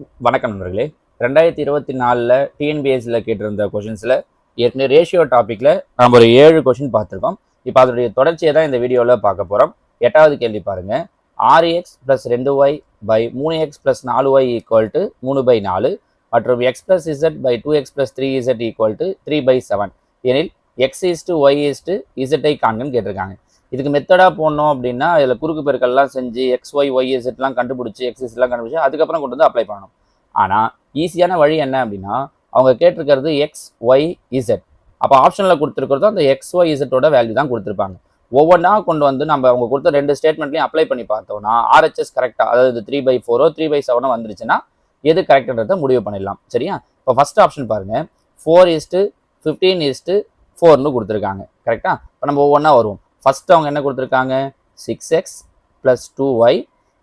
வணக்கம் நண்பர்களே. ரெண்டாயிரத்தி இருபத்தி நாலில் டிஎன்பிஎஸ்சியில் கேட்டிருந்த கொஷின்ஸில் ஏற்கனவே ரேஷியோ டாப்பிக்கில் நம்ம ஒரு ஏழு கொஷின் பார்த்துருக்கோம். இப்போ அதனுடைய தொடர்ச்சியை தான் இந்த வீடியோவில் பார்க்க போகிறோம் எட்டாவது கேள்வி பாருங்க. ஆறு எக்ஸ் ப்ளஸ் ரெண்டு ஒய் பை மூணு எக்ஸ் ப்ளஸ் நாலு ஒய் ஈக்குவல் டு மூணு பை நாலு மற்றும் x plus z by two x plus three z equal to three by seven எனில் x is to y is to இசட்டை காண்கன்னு கேட்டிருக்காங்க. இதுக்கு மெத்தடாக போடணும் அப்படின்னா இதில் குறுக்கு பெருக்கெல்லாம் செஞ்சு எக்ஸ் ஒய் ஒய் கண்டுபிடிச்சி எக்ஸ்எஸ்லாம் கண்டுபிடிச்சி அதுக்கப்புறம் கொண்டு வந்து அப்ளை பண்ணணும். ஆனால் ஈஸியான வழி என்ன அப்படின்னா அவங்க கேட்டிருக்கிறது எக்ஸ் ஒய் இசட் அப்போ ஆப்ஷனில் கொடுத்துருக்கிறதோ அந்த எக்ஸ் ஒய் இசட்டோட வேல்யூ தான் கொடுத்துருப்பாங்க. ஒவ்வொன்றா கொண்டு வந்து நம்ம அவங்க கொடுத்த ரெண்டு ஸ்டேட்மெண்ட்லையும் அப்ளை பண்ணி பார்த்தோம்னா ஆர்ஹெச்எஸ் கரெக்டாக அதாவது த்ரீ பை ஃபோரோ த்ரீ பை செவனோ வந்துருச்சுன்னா எது கரெக்டுன்றதை முடிவு பண்ணிடலாம். சரியா? இப்போ ஃபர்ஸ்ட் ஆப்ஷன் பாருங்கள் four is to fifteen is to ஃபோர்னு கொடுத்துருக்காங்க. கரெக்டாக இப்போ நம்ம ஒவ்வொன்றா வருவோம். ஃபஸ்ட்டு அவங்க என்ன கொடுத்துருக்காங்க? Six x plus two y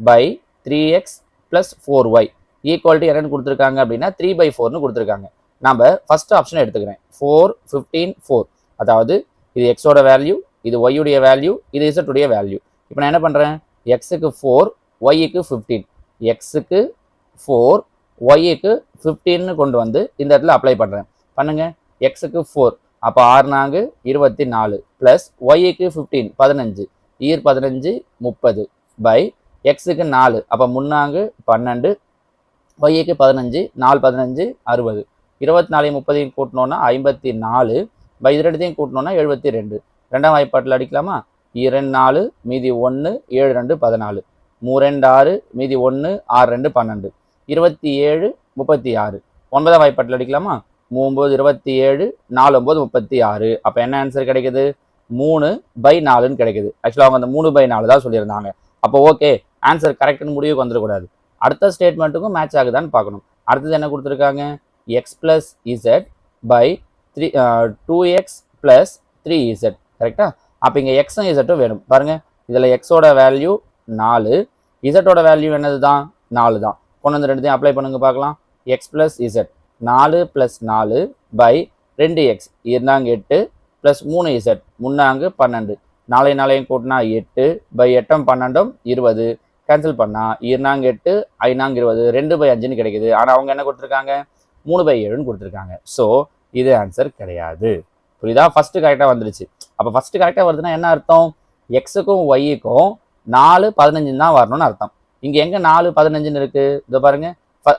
by three x plus four y equality என்னன்னு கொடுத்துருக்காங்க அப்படின்னா த்ரீ பை ஃபோர்னு கொடுத்துருக்காங்க. நம்ம ஃபஸ்ட்டு ஆப்ஷன் எடுத்துக்கிறேன். ஃபோர் ஃபிஃப்டீன் ஃபோர் அதாவது இது எக்ஸோட வேல்யூ இது ஒய்யுடைய வேல்யூ இது இசட்டுடைய வேல்யூ இப்போ நான் என்ன பண்ணுறேன் எக்ஸுக்கு ஃபோர் ஒய்யுக்கு ஃபிஃப்டீன் எக்ஸுக்கு ஃபோர் ஒய்யுக்கு ஃபிஃப்டீன்னு கொண்டு வந்து இந்த இடத்துல அப்ளை பண்ணுறேன் பண்ணுங்கள் எக்ஸுக்கு ஃபோர் அப்போ ஆறு நான்கு இருபத்தி நாலு ப்ளஸ் ஒய்க்கு ஃபிஃப்டீன் பதினஞ்சு. ஈர் பதினஞ்சு முப்பது பை எக்ஸுக்கு நாலு. அப்போ முன்னாங்கு பன்னெண்டு. ஒய்க்கு பதினஞ்சு நாலு பதினஞ்சு அறுபது. இருபத்தி நாலையும் முப்பதையும் கூட்டினோன்னா ஐம்பத்தி நாலு. பை இது ரெண்டுத்தையும் கூட்டினோன்னா எழுபத்தி ரெண்டு. ரெண்டாம் வாய்ப்பாட்டில் அடிக்கலாமா? இரண்டு நாலு மீதி ஒன்று ஏழு ரெண்டு பதினாலு. மூ ரெண்டு ஆறு மீதி ஒன்று ஆறு ரெண்டு பன்னெண்டு. இருபத்தி ஏழு முப்பத்தி ஆறு. ஒன்பதாம் வாய்ப்பாட்டில் அடிக்கலாமா? மூம்போது இருபத்தி ஏழு நாலு ஒம்பது முப்பத்தி ஆறு. அப்போ என்ன ஆன்சர் கிடைக்குது? மூணு பை நாலுன்னு கிடைக்குது. ஆக்சுவலாக அவங்க அந்த மூணு பை நாலு தான் சொல்லியிருந்தாங்க. அப்போ ஓகே ஆன்சர் கரெக்டுன்னு முடிவுக்கு வந்துடக்கூடாது. அடுத்த ஸ்டேட்மெண்ட்டுக்கும் மேட்ச் ஆகுதான்னு பார்க்கணும். அடுத்தது என்ன கொடுத்துருக்காங்க? X plus z by three two x plus three z கரெக்டாக அப்போ இங்கே எக்ஸும் இசட்டும் வேணும். பாருங்கள் இதில் எக்ஸோட வேல்யூ நாலு இசட்டோட வேல்யூ என்னது தான் நாலு தான். கொண்டு வந்து ரெண்டுத்தையும் அப்ளை பண்ணுங்க பார்க்கலாம். எக்ஸ் ப்ளஸ் இசட் நாலு ப்ளஸ் நாலு பை ரெண்டு எக்ஸ் இருந்தாங்க எட்டு ப்ளஸ் மூணு இசட் முன்னாங்கு பன்னெண்டு. நாளை நாளையும் கூட்டினா எட்டு பை எட்டம் பன்னெண்டும் இருபது. கேன்சல் பண்ணால் இருந்தாங்க எட்டு ஐநாங்க இருபது ரெண்டு பை அஞ்சுன்னு கிடைக்குது. ஆனால் அவங்க என்ன கொடுத்துருக்காங்க? மூணு பை ஏழுன்னு கொடுத்துருக்காங்க. ஸோ இது ஆன்சர் கிடையாது. புரியுதா? ஃபஸ்ட்டு கரெக்டாக வந்துருச்சு அப்போ ஃபஸ்ட்டு கரெக்டாக வருதுன்னா என்ன அர்த்தம்? எக்ஸுக்கும் ஒய்யுக்கும் நாலு பதினஞ்சுன்னு தான் வரணும்னு அர்த்தம். இங்கே எங்கே நாலு பதினஞ்சுன்னு இருக்குது இதை பாருங்கள்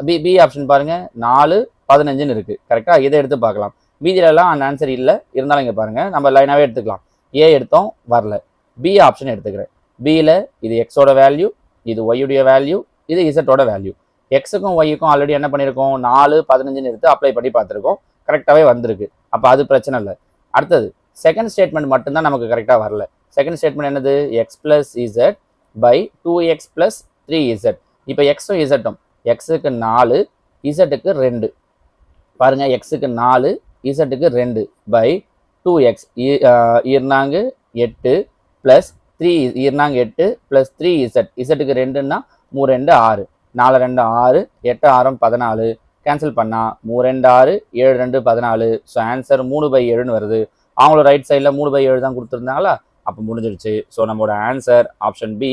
பி பி ஆப்ஷன் பாருங்கள் நாலு பதினஞ்சுன்னு இருக்குது கரெக்டாக இதை எடுத்து பார்க்கலாம். மீதியிலலாம் அந்த ஆன்சர் இல்லை. இருந்தாலும் இங்கே பாருங்கள் நம்ம லைனாகவே எடுத்துக்கலாம். ஏ எடுத்தோம் வரல. பி ஆப்ஷன் எடுத்துக்கிறேன். பியில் இது எக்ஸோட வேல்யூ இது ஒய்யுடைய வேல்யூ இது இசட்டோட வேல்யூ எக்ஸுக்கும் ஒய்யுக்கும் ஆல்ரெடி என்ன பண்ணியிருக்கோம் நாலு பதினஞ்சுன்னு எடுத்து அப்ளை பண்ணி பார்த்துருக்கோம். கரெக்டாகவே வந்திருக்கு. அப்போ அது பிரச்சனை இல்லை. அடுத்தது செகண்ட் ஸ்டேட்மெண்ட் மட்டும்தான் நமக்கு கரெக்டாக வரல. செகண்ட் ஸ்டேட்மெண்ட் என்னது? X plus z by two x plus three z இப்போ எக்ஸும் இசட்டும் எக்ஸுக்கு நாலு இசட்டுக்கு ரெண்டு. பாருங்க எக்ஸுக்கு நாலு இசட்டுக்கு ரெண்டு பை டூ எக்ஸ் இருநாங்கு எட்டு ப்ளஸ் த்ரீ இருநாங்கு எட்டு ப்ளஸ் த்ரீ இசட் இசட்டுக்கு ரெண்டுன்னா மூ ரெண்டு ஆறு. நாலு ரெண்டு ஆறு எட்டு ஆறும் பதினாலு. கேன்சல் பண்ணால் மூ ரெண்டு ஆறு ஏழு ரெண்டு பதினாலு. ஸோ ஆன்சர் மூணு பை ஏழுன்னு வருது. அவங்களோட ரைட் சைடில் மூணு பை ஏழு தான் கொடுத்துருந்தாங்களா? அப்போ முடிஞ்சிருச்சு. ஸோ நம்மளோட answer option B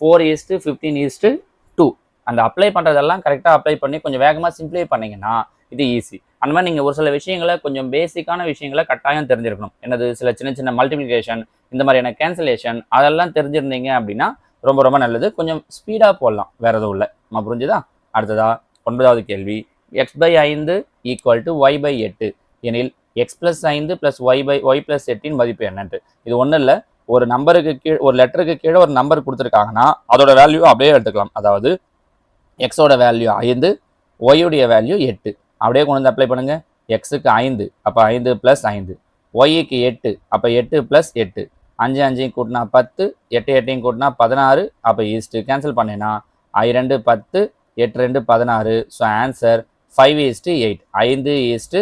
four is to fifteen is to two அந்த அப்ளை பண்ணுறதெல்லாம் கரெக்டாக அப்ளை பண்ணி கொஞ்சம் வேகமாக சிம்ப்ளை பண்ணிங்கன்னா இது ஈஸி அந்த மாதிரி நீங்கள் ஒரு சில விஷயங்களை கொஞ்சம் பேசிக்கான விஷயங்களை கட்டாயம் தெரிஞ்சிருக்கணும். என்னது சில சின்ன சின்ன மல்டிப்ளிகேஷன் இந்த மாதிரியான கேன்சலேஷன் அதெல்லாம் தெரிஞ்சிருந்தீங்க அப்படின்னா ரொம்ப ரொம்ப நல்லது. கொஞ்சம் ஸ்பீடாக போடலாம். வேறு எதுவும் இல்லை. நம்ம புரிஞ்சுதா? அடுத்ததா ஒன்பதாவது கேள்வி. எக்ஸ் பை ஐந்து ஈக்குவல் டு ஒய் பை எட்டு. எனில் எக்ஸ் ப்ளஸ் ஐந்து plus y by y plus எட்டின் மதிப்பு என்னன்ட்டு. இது ஒன்றும் இல்லை. ஒரு நம்பருக்கு கீழே ஒரு லெட்டருக்கு கீழே ஒரு நம்பர் கொடுத்துருக்காங்கன்னா அதோட வேல்யூ அப்படியே எடுத்துக்கலாம். அதாவது எக்ஸோட வேல்யூ ஐந்து ஒய்யுடைய வேல்யூ எட்டு. அப்படியே கொண்டு வந்து அப்ளை பண்ணுங்கள் எக்ஸுக்கு ஐந்து அப்போ ஐந்து ப்ளஸ் ஐந்து. ஒய்க்கு எட்டு அப்போ எட்டு ப்ளஸ் எட்டு. அஞ்சு அஞ்சையும் கூட்டினா பத்து எட்டு எட்டையும் கூட்டினா பதினாறு. அப்போ ஈஸ்ட்டு கேன்சல் பண்ணேன்னா ஐ ரெண்டு பத்து எட்டு ரெண்டு பதினாறு. So answer five is to eight ஐந்து ஈஸ்ட்டு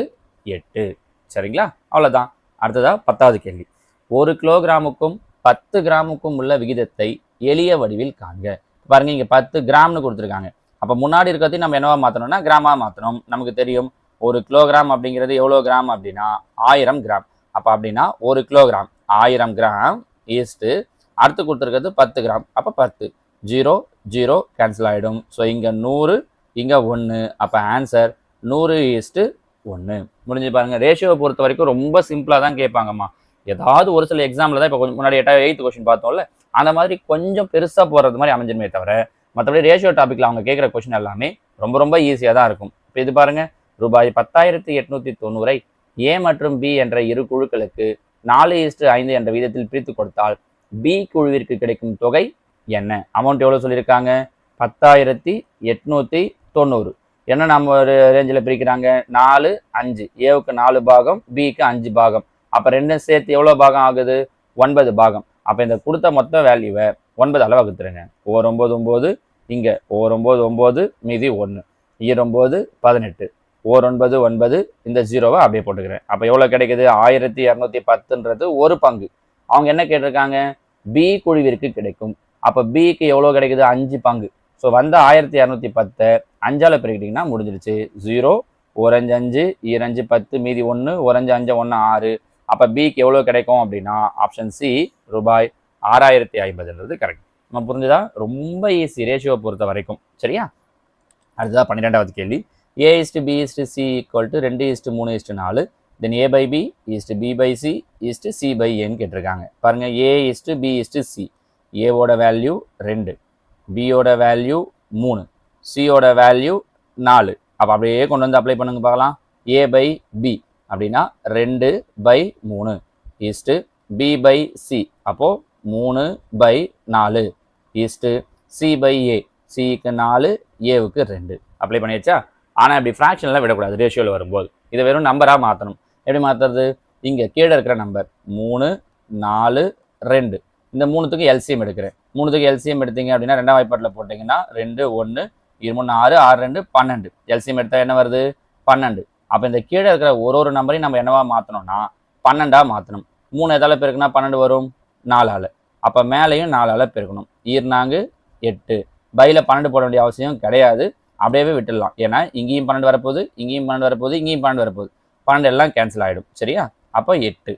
எட்டு. சரிங்களா? அவ்வளோதான் அடுத்ததாக பத்தாவது கேள்வி. ஒரு கிலோகிராமுக்கும் பத்து கிராமுக்கும் உள்ள விகிதத்தை எளிய வடிவில் காண்க. பாருங்கள் இங்கே பத்து கிராம்னு கொடுத்துருக்காங்க. அப்போ முன்னாடி இருக்கிறதையும் நம்ம என்னவா மாற்றணும்னா கிராமாக மாற்றணும் நமக்கு தெரியும் ஒரு கிலோகிராம் அப்படிங்கிறது எவ்வளோ கிராம் அப்படின்னா ஆயிரம் கிராம் அப்போ அப்படின்னா ஒரு கிலோகிராம் ஆயிரம் கிராம் ஈஸ்ட்டு அடுத்து கொடுத்துருக்கிறது பத்து கிராம் அப்போ பத்து. ஜீரோ ஜீரோ கேன்சல் ஆகிடும் ஸோ இங்கே நூறு இங்கே ஒன்று அப்போ ஆன்சர் நூறு ஈஸ்ட்டு ஒன்று முடிஞ்சு பாருங்கள் ரேஷியோவை பொறுத்த வரைக்கும் ரொம்ப சிம்பிளாக தான் கேட்பாங்கம்மா. ஏதாவது ஒரு சில எக்ஸாமில் தான் இப்போ கொஞ்சம் முன்னாடி எட்டாவது எயித்து கொஸ்டின் பார்த்தோம்ல அந்த மாதிரி கொஞ்சம் பெருசாக போகிறது மாதிரி அமைஞ்சிருமே தவிர மற்றபடி ரேஷியோ டாப்பிக்கில் அவங்க கேட்குற கொஷின் எல்லாமே ரொம்ப ரொம்ப ஈஸியாக தான் இருக்கும். இப்போ இது பாருங்க ரூபாய் பத்தாயிரத்தி எட்நூத்தி தொண்ணூறை ஏ மற்றும் பி என்ற இரு குழுக்களுக்கு நாலு இஸ்டு ஐந்து என்ற விதத்தில் பிரித்து கொடுத்தால் பி குழுவிற்கு கிடைக்கும் தொகை என்ன? அமௌண்ட் எவ்வளோ சொல்லியிருக்காங்க? பத்தாயிரத்தி எட்நூத்தி தொண்ணூறு. என்ன நம்ம ஒரு ரேஞ்சில் பிரிக்கிறாங்க? நாலு அஞ்சு. ஏவுக்கு நாலு பாகம் பிக்கு அஞ்சு பாகம். அப்போ ரெண்டும் சேர்த்து எவ்வளோ பாகம் ஆகுது? ஒன்பது பாகம். அப்போ இந்த கொடுத்த மொத்த வேல்யூவை ஒன்பது அளவு வகுத்துருங்க. ஒவ்வொரு ஒம்பது ஒம்பது இங்கே ஓர் ஒம்பது ஒம்பது மீதி ஒன்று ஈரொம்பது பதினெட்டு. ஓர் ஒன்பது ஒன்பது இந்த ஜீரோவை அப்படியே போட்டுக்கிறேன். அப்போ எவ்வளோ கிடைக்குது? ஆயிரத்தி இரநூத்தி பத்துன்றது ஒரு பங்கு. அவங்க என்ன கேட்டிருக்காங்க? பி குழுவிற்கு கிடைக்கும். அப்போ பிக்கு எவ்வளோ கிடைக்குது? அஞ்சு பங்கு. ஸோ வந்த ஆயிரத்தி இரநூத்தி பத்தை அஞ்சால் பிரிக்கிட்டிங்கன்னா முடிஞ்சிருச்சு. ஜீரோ ஒரஞ்சு அஞ்சு ஈரஞ்சு பத்து மீதி ஒன்று ஒரஞ்சு அஞ்சு ஒன்று ஆறு. அப்போ பிக்கு எவ்வளோ கிடைக்கும் அப்படின்னா ஆப்ஷன் சி ரூபாய் ஆறாயிரத்தி ஐம்பதுன்றது கரெக்ட் நம்ம புரிஞ்சுதா? ரொம்ப ஈஸி ரேஷியோ பொறுத்த வரைக்கும். சரியா? அடுத்ததான் பன்னிரெண்டாவது கேள்வி. A is to B is to C equal to ரெண்டு இஸ்டு மூணு இஸ்டு நாலு. Then A by B is to B by C is to C by ஏன்னு கேட்டிருக்காங்க. பாருங்கள் A is to B is to C ஏவோட value ரெண்டு. பியோட value மூணு. சியோட வேல்யூ நாலு. அப்போ அப்படியே கொண்டு வந்து அப்ளை பண்ணுங்க பார்க்கலாம். ஏ பை பி அப்படின்னா ரெண்டு பை மூணு ஈஸ்ட்டு பி பை சி அப்போது மூணு பை நாலு. Is to C by A சிக்கு நாலு ஏவுக்கு ரெண்டு. அப்ளை பண்ணியாச்சா ஆனால் இப்படி ஃப்ராக்ஷன்லாம் விடக்கூடாது ரேஷியோவில் வரும்போது. இதை வெறும் நம்பராக மாற்றணும் எப்படி மாற்றுறது இங்கே கீழே இருக்கிற நம்பர் மூணு நாலு ரெண்டு. இந்த மூணுத்துக்கு எல்சிஎம் எடுக்கிறேன். மூணுத்துக்கு எல்சிஎம் எடுத்தீங்க அப்படின்னா ரெண்டாம் வாய்ப்பாட்டில் போட்டிங்கன்னா ரெண்டு ஒன்று இரு மூணு ஆறு ஆறு ரெண்டு பன்னெண்டு. எல்சிஎம் எடுத்தால் என்ன வருது? பன்னெண்டு. அப்போ இந்த கீழே இருக்கிற ஒரு ஒரு நம்பரையும் நம்ம என்னவா மாற்றணும்னா பன்னெண்டாக மாற்றணும் மூணு எதால் பேருக்குன்னா பன்னெண்டு வரும்? நாலால். அப்போ மேலேயும் நாலால் பெருக்கணும் ஈர்னாங்கு எட்டு. பையில் பன்னெண்டு போட வேண்டிய அவசியம் கிடையாது. அப்படியே விட்டுடலாம். ஏன்னா இங்கேயும் பன்னெண்டு வரப்போகுது இங்கேயும் பன்னெண்டு வரப்போகுது இங்கேயும் பன்னெண்டு வரப்போகுது. பன்னெண்டு எல்லாம் கேன்சல் ஆகிடும் சரியா? அப்போ எட்டு.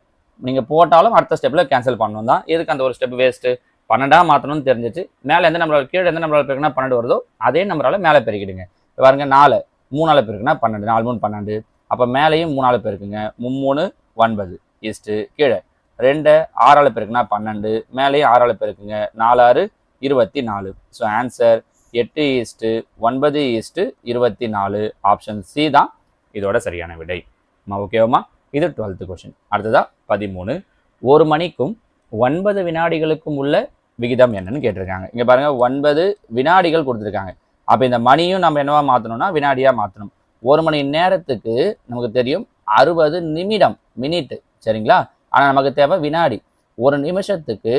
நீங்கள் போட்டாலும் அடுத்த ஸ்டெப்பில் கேன்சல் பண்ணணும் தான். எதுக்கு அந்த ஒரு ஸ்டெப் வேஸ்ட்டு பன்னெண்டாக மாற்றணும்னு தெரிஞ்சிச்சு. மேலே எந்த நம்பரால் கீழே எந்த நம்பரால் பெருக்குனா பன்னெண்டு வருதோ அதே நம்பரால் மேலே பெருக்கிடுங்க. பாருங்க நாலு. மூணால் பெருக்குன்னா பன்னெண்டு. நாலு மூணு பன்னெண்டு. அப்போ மேலேயும் மூணால் பெருக்குங்க. மும்மூணு ஒன்பது. ஈஸ்ட்டு கீழே. ரெண்டு ஆறால் பெருக்குன்னா பன்னெண்டு மேலேயும் ஆறால் பெருக்குங்க. நாலாறு இருபத்தி நாலு ஸோ ஆன்சர் எட்டு ஈஸ்ட்டு ஒன்பது ஈஸ்ட்டு இருபத்தி நாலு ஆப்ஷன் சி தான் இதோட சரியான விடை. ஓகேவாம்மா இது டுவெல்த்து கொஷின் அடுத்ததா பதிமூணு. ஒரு மணிக்கும் ஒன்பது வினாடிகளுக்கும் உள்ள விகிதம் என்னன்னு கேட்டிருக்காங்க. இங்கே பாருங்கள் ஒன்பது வினாடிகள் கொடுத்துருக்காங்க. அப்போ இந்த மணியும் நம்ம என்னவா மாற்றணும்னா வினாடியாக மாற்றணும் ஒரு மணி நேரத்துக்கு நமக்கு தெரியும் அறுபது நிமிடம் மினிட்டு சரிங்களா? ஆனால் நமக்கு தேவை வினாடி. ஒரு நிமிஷத்துக்கு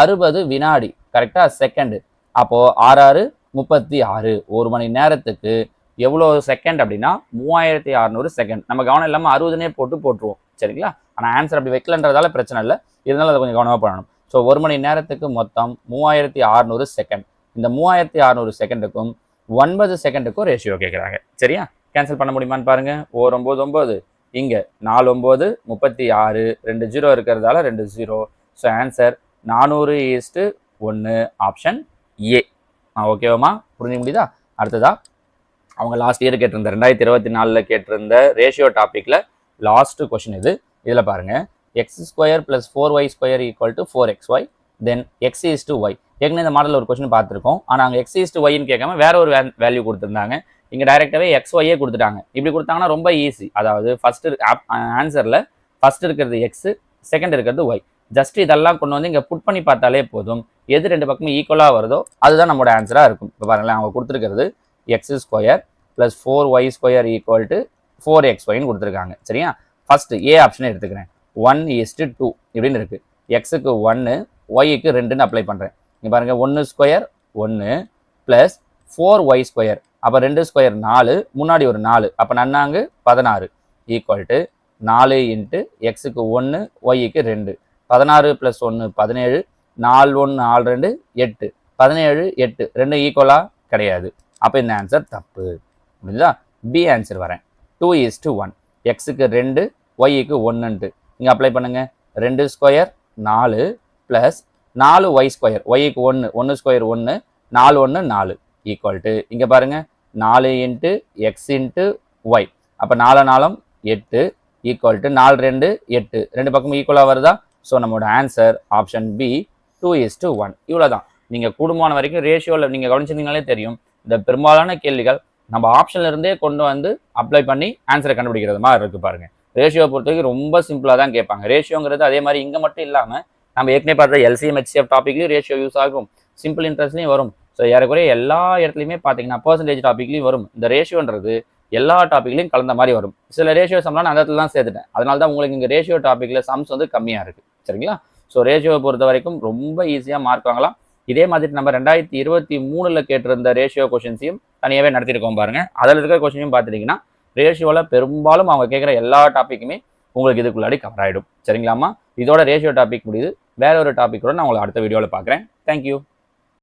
அறுபது வினாடி. கரெக்டாக செகண்டு அப்போது ஆறு ஆறு முப்பத்தி ஆறு ஒரு மணி நேரத்துக்கு எவ்வளோ செகண்ட் அப்படின்னா மூவாயிரத்தி அறநூறு செகண்ட் நம்ம கவனம் இல்லாமல் அறுபதுனே போட்டு போட்டுருவோம். சரிங்களா? ஆனால் ஆன்சர் அப்படி வைக்கலன்றதால பிரச்சனை இல்லை. இருந்தாலும் அதை கொஞ்சம் கவனமாக பண்ணணும். ஸோ ஒரு மணி நேரத்துக்கு மொத்தம் மூவாயிரத்தி அறநூறு செகண்ட் இந்த மூவாயிரத்தி அறநூறு செகண்டுக்கும் ஒன்பது செகண்டுக்கும் ரேஷியோ கேட்குறாங்க சரியா? கேன்சல் பண்ண முடியுமான்னு பாருங்கள் ஓர் ஒம்பது ஒம்பது இங்கே நாலு ஒம்பது முப்பத்தி ஆறு ரெண்டு ஜீரோ இருக்கிறதால ரெண்டு ஜீரோ ஸோ ஆன்சர் நானூறு ஈஸ்ட்டு ஒன்று ஆப்ஷன் ஏ ஆ ஓகேவாம்மா புரிஞ்சுக்க முடியுதா? அடுத்ததா அவங்க லாஸ்ட் இயர் கேட்டிருந்த ரெண்டாயிரத்தி இருபத்தி நாலில் கேட்டிருந்த ரேஷியோ டாப்பிக்கில் லாஸ்ட்டு கொஷின் இது இதில் பாருங்கள் x square plus four y square equal to four x y then x is to y ஏற்கனவே இந்த மாடலில் ஒரு கொஷின் பார்த்துருக்கோம். ஆனால் அங்கே எக்ஸ் இஸ் டு ஒய்னு கேட்காம வேற ஒரு வேல்யூ கொடுத்துருந்தாங்க. இங்கே டைரெக்டாகவே எக்ஸ் ஒய்யே கொடுத்துட்டாங்க. இப்படி கொடுத்தாங்கன்னா ரொம்ப ஈஸி அதாவது ஃபர்ஸ்ட் ஆன்சரில் ஃபஸ்ட்டு இருக்கிறது எக்ஸு செகண்ட் இருக்கிறது ஒய் ஜஸ்ட் இதெல்லாம் கொண்டு வந்து இங்கே புட் பண்ணி பார்த்தாலே போதும். எது ரெண்டு பக்கமும் ஈக்குவலாக வருதோ அதுதான் நம்மளோட ஆன்சராக இருக்கும். இப்போ பாருங்களேன் அவங்க கொடுத்துருக்கிறது x square plus four y square equal to four x ஒய்னு கொடுத்துருக்காங்க. சரியா? ஃபஸ்ட்டு ஏ ஆப்ஷனை எடுத்துக்கிறேன். ஒன் இஸ்டு டூ இப்படின்னு இருக்குது எக்ஸுக்கு ஒன்று ஒய்க்கு ரெண்டுன்னு அப்ளை பண்ணுறேன் இங்கே பாருங்கள் ஒன்று ஸ்கொயர் ஒன்று ப்ளஸ் ஃபோர் ஒய் ஸ்கொயர் அப்போ ரெண்டு ஸ்கொயர் நாலு முன்னாடி ஒரு நாலு. அப்போ நன்னாங்கு பதினாறு. ஈக்குவல் டு நாலு இன்ட்டு எக்ஸுக்கு ஒன்று ஒய்க்கு ரெண்டு. பதினாறு ப்ளஸ் ஒன்று பதினேழு. நாலு ஒன்று நாலு ரெண்டு எட்டு. பதினேழு எட்டு. ரெண்டு ஈக்குவலாக கிடையாது. அப்போ இந்த ஆன்சர் தப்பு. புரியுதா பி ஆன்சர் வரேன். டூ இஸ் டு ஒன் எக்ஸுக்கு ரெண்டு ஒய்க்கு ஒன்றுன்ட்டு இங்கே அப்ளை பண்ணுங்கள் ரெண்டு ஸ்கொயர் நாலு ப்ளஸ் நாலு ஒய் ஸ்கொயர் ஒய்க்கு ஒன்று ஒன்று ஸ்கொயர் ஒன்று நாலு ஒன்று நாலு. ஈக்குவல் டு இங்கே பாருங்கள் நாலு இன்ட்டு எக்ஸ் இன்ட்டு ஒய் அப்போ நாலு நாளும் எட்டு ஈக்குவல் டு நாலு ரெண்டு எட்டு. ரெண்டு பக்கமும் ஈக்குவலாக வருதா? ஸோ நம்மளோட answer option B two is to one இவ்வளோ தான் நீங்கள் கூடுமான வரைக்கும் ரேஷியோவில் நீங்கள் கவனிச்சிருந்தீங்களே தெரியும். இந்த பெரும்பாலான கேள்விகள் நம்ம ஆப்ஷன்ல இருந்தே கொண்டு வந்து அப்ளை பண்ணி ஆன்சரை கண்டுபிடிக்கிறது மாதிரி இருக்குது பாருங்கள் ரேஷியோ பொறுத்த வரைக்கும் ரொம்ப சிம்பிளாக தான் கேட்பாங்க. ரேஷியோங்கிறது அதே மாதிரி இங்கே மட்டும் இல்லாமல் நம்ம ஏற்கனவே பார்த்த எல்சிஎம் ஹெச்சிஎஃப் டாப்பிக்லையும் ரேஷியோ யூஸ் ஆகும். சிம்பிள் இன்ட்ரெஸ்ட்லையும் வரும். ஸோ ஏறக்குறைய எல்லா இடத்துலையுமே பார்த்தீங்கன்னா பர்சன்டேஜ் டாப்பிக்லையும் வரும். இந்த ரேஷியோன்றது எல்லா டாப்பிக்லையும் கலந்த மாதிரி வரும். சில ரேஷியோ சம்லாம் நான் அந்த இடத்துல தான் சேர்த்துட்டேன். அதனால தான் உங்களுக்கு இங்கே ரேஷியோ டாப்பிக்கில் சம்ஸ் வந்து கம்மியாக இருக்குது சரிங்களா? ஸோ ரேஷியோவை பொறுத்த வரைக்கும் ரொம்ப ஈஸியாக மார்க் வாங்கலாம். இதே மாதிரி நம்ம ரெண்டாயிரத்தி இருபத்தி மூணில் கேட்டிருந்த ரேஷியோ கொஷின்ஸையும் தனியாகவே நடத்திருக்கோம் பாருங்கள் அதில் இருக்கிற கொஷினையும் பார்த்துட்டிங்கன்னா ரேஷியோவில் பெரும்பாலும் அவங்க கேட்குற எல்லா டாப்பிக்குமே உங்களுக்கு இதுக்குள்ளாடி கவர் ஆகிடும் சரிங்களாம்மா? இதோட ரேஷியோ டாபிக் முடியுது. வேற ஒரு டாபிக் கூட நான் உங்களை அடுத்த வீடியோவில் பார்க்குறேன் தேங்க்யூ